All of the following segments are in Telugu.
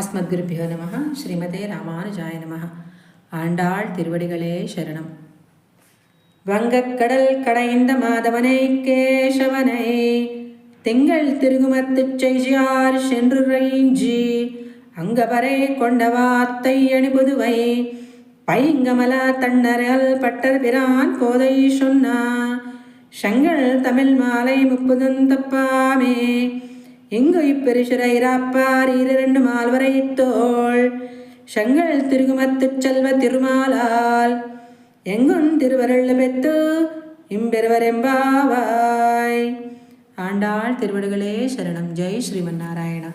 அஸ்மத்குருபியோ நம ஸ்ரீமதே ராமானுஜாய நம ஆண்டாள் திருவடிகளே சரணம். வங்கக்கடல் கடைந்த மாதவனை கேசவனை. திங்கள் திருகுமத்து செய்யார் சென்று ரெய்ஞ்சி அங்கவரை கொண்ட கொண்டவாத்தை அணிபுதுவை. பைங்கமல தன்னரல் பட்டர் பிரான் கோதை சொன்னா. செங்கல் தமிழ் மாலை முப்பதும் தப்பாமே எங்கு இப்பெருசுரை இராப்பார் இரண்டு மால்வரை தோள் செங்கல் திருகுமத்துச் செல்வ திருமாலால் எங்குன் திருவருள் பெத்து இம்பெருவரெம்பாவாய் ఆండాళ్ తిరువడుగలే శరణం జై శ్రీమన్నారాయణ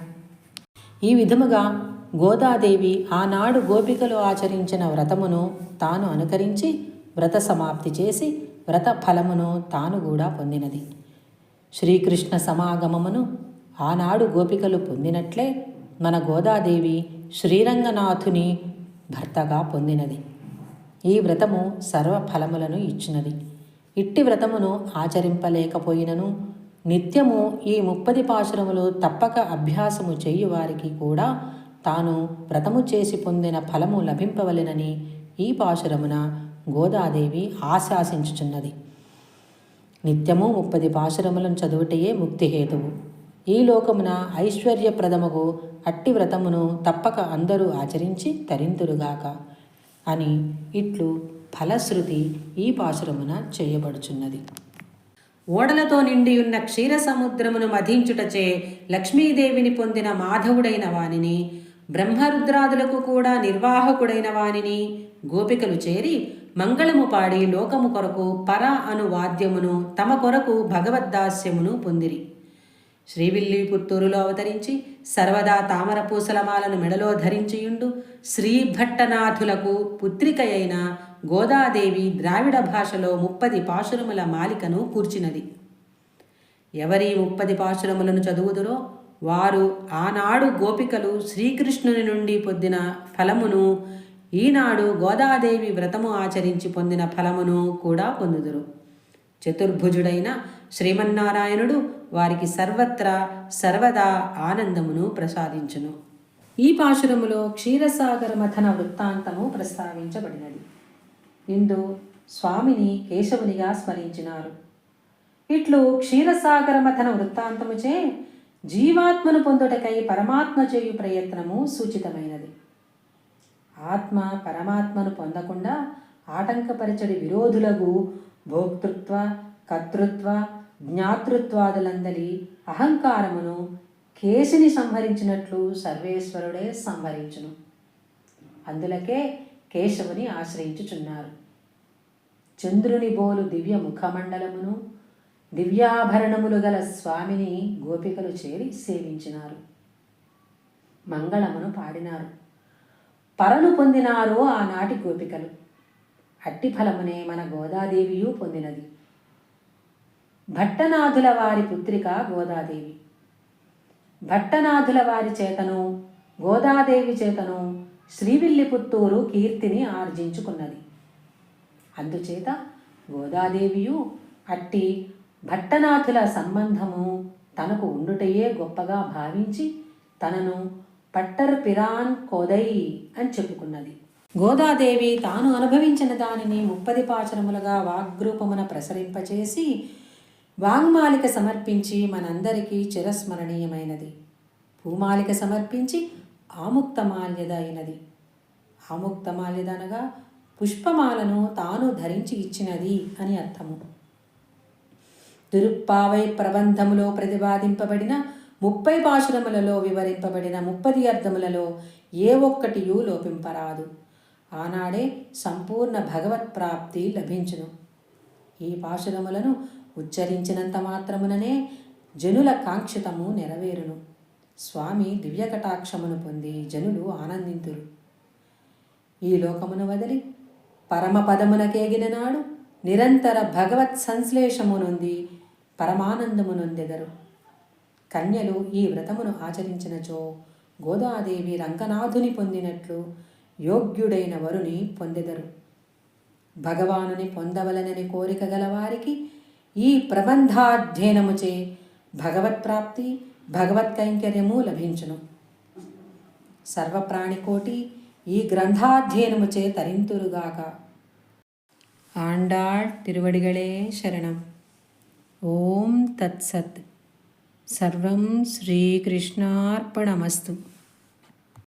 ఈ విధముగా గోదాదేవి ఆనాడు గోపికలు ఆచరించిన వ్రతమును తాను అనుకరించి వ్రత సమాప్తి చేసి వ్రత ఫలమును తాను కూడా పొందినది శ్రీకృష్ణ సమాగమమును ఆనాడు గోపికలు పొందినట్లే మన గోదాదేవి శ్రీరంగనాథుని భర్తగా పొందినది. ఈ వ్రతము సర్వ ఫలములను ఇచ్చినది. ఇట్టి వ్రతమును ఆచరింపలేకపోయినను నిత్యము ఈ ముప్పది పాశురములు తప్పక అభ్యాసము చేయువారికి కూడా తాను వ్రతము చేసి పొందిన ఫలము లభింపవలెనని ఈ పాశురమున గోదాదేవి ఆశాసించుచున్నది. నిత్యము ముప్పది పాశురములను చదువుటయే ముక్తి హేతువు. ఈ లోకమున ఐశ్వర్యప్రదముగు అట్టి వ్రతమును తప్పక అందరూ ఆచరించి తరింతురుగాక అని ఇట్లు ఫలశ్రుతి ఈ పాశురమున చేయబడుచున్నది. ఓడలతో నిండియున్న క్షీర సముద్రమును మధించుటచే లక్ష్మీదేవిని పొందిన మాధవుడైన వానిని బ్రహ్మరుద్రాదులకు కూడా నిర్వాహకుడైన వానిని గోపికలు చేరి మంగళము పాడి లోకము కొరకు పర అను వాద్యమును తమ కొరకు భగవద్దాస్యమును పొందిరి. శ్రీవిల్లి పుత్తూరులో అవతరించి సర్వదా తామర పూసలమాలను మెడలో ధరించియుండు శ్రీభట్టనాథులకు పుత్రికయైన గోదాదేవి ద్రావిడ భాషలో ముప్పది పాశురముల మాలికను కూర్చినది. ఎవరి ముప్పది పాశురములను చదువుదురో వారు ఆనాడు గోపికలు శ్రీకృష్ణుని నుండి పొందిన ఫలమును ఈనాడు గోదాదేవి వ్రతము ఆచరించి పొందిన ఫలమును కూడా పొందుదురు. చతుర్భుజుడైన శ్రీమన్నారాయణుడు వారికి సర్వత్రా సర్వదా ఆనందమును ప్రసాదించును. ఈ పాశురములో క్షీరసాగర మథన వృత్తాంతము ప్రస్తావించబడినది. ఇందు స్వామిని కేశవునిగా స్మరించినారు. ఇట్లు క్షీరసాగర మథన వృత్తాంతముచే జీవాత్మను పొందుటకై పరమాత్మ చేయు ప్రయత్నము సూచితమైనది. ఆత్మ పరమాత్మను పొందకుండా ఆటంకపరచడి విరోధులకు భోక్తృత్వ కర్తృత్వ జ్ఞాతృత్వాదులందలి అహంకారమును కేసిని సంహరించినట్లు సర్వేశ్వరుడే సంహరించును. అందులకే కేశవుని ఆశ్రయించుచున్నారు. చంద్రుని బోలు దివ్య ముఖమండలమును దివ్యాభరణములు గల స్వామిని గోపికలు చేరి సేవించినారు. మంగళమును పాడినారు. పరను పొందినారు ఆనాటి గోపికలు. అట్టి ఫలమునే మన గోదాదేవియు పొందినది. భట్టనాథుల వారి పుత్రిక గోదాదేవి. భట్టనాథుల వారి చేతను గోదాదేవి చేతను శ్రీవిల్లిపుత్తూరు కీర్తిని ఆర్జించుకున్నది. అందుచేత గోదాదేవియు అట్టి భట్టనాథుల సంబంధము తనకు ఉండుటయే గొప్పగా భావించి తనను పట్టర్ పిరాన్ కోదై అని చెప్పుకున్నది. గోదాదేవి తాను అనుభవించిన దానిని ముప్పది పాచరములుగా వాగ్రూపమున ప్రసరింపచేసి వాంగ్మాలిక సమర్పించి మనందరికీ చిరస్మరణీయమైనది. భూమాలిక సమర్పించి ఆముక్తమాల్యద అయినది. ఆముక్తమాల్యద అనగా పుష్పమాలను తాను ధరించి ఇచ్చినది అని అర్థము. తిరుప్పావై ప్రబంధములో ప్రతిపాదింపబడిన ముప్పై పాశురములలో వివరింపబడిన ముప్పది అర్థములలో ఏ ఒక్కటియూ లోపింపరాదు. ఆనాడే సంపూర్ణ భగవత్ ప్రాప్తి లభించును. ఈ పాశురములను ఉచ్చరించినంత మాత్రముననే జనుల కాంక్షితము నెరవేరును. స్వామి దివ్యకటాక్షమును పొంది జనులు ఆనందింతురు. ఈ లోకమును వదిలి పరమపదమునకేగిన నాడు నిరంతర భగవత్ సంశ్లేషము నొంది పరమానందము కన్యలు ఈ వ్రతమును ఆచరించినచో గోదాదేవి రంగనాథుని పొందినట్లు యోగ్యుడైన వరుని పొందెదరు. భగవానుని పొందవలనని కోరిక గలవారికి ఈ ప్రబంధాధ్యయనముచే భగవత్ప్రాప్తి భగవత్ కైంకర్యము లభించును. సర్వప్రాణికోటి ఈ గ్రంథాధ్యయనముచే తరింతురుగాక. ఆండాళ్ తిరువడిగళే శరణం. ఓం తత్సత్. సర్వం శ్రీకృష్ణార్పణమస్తు.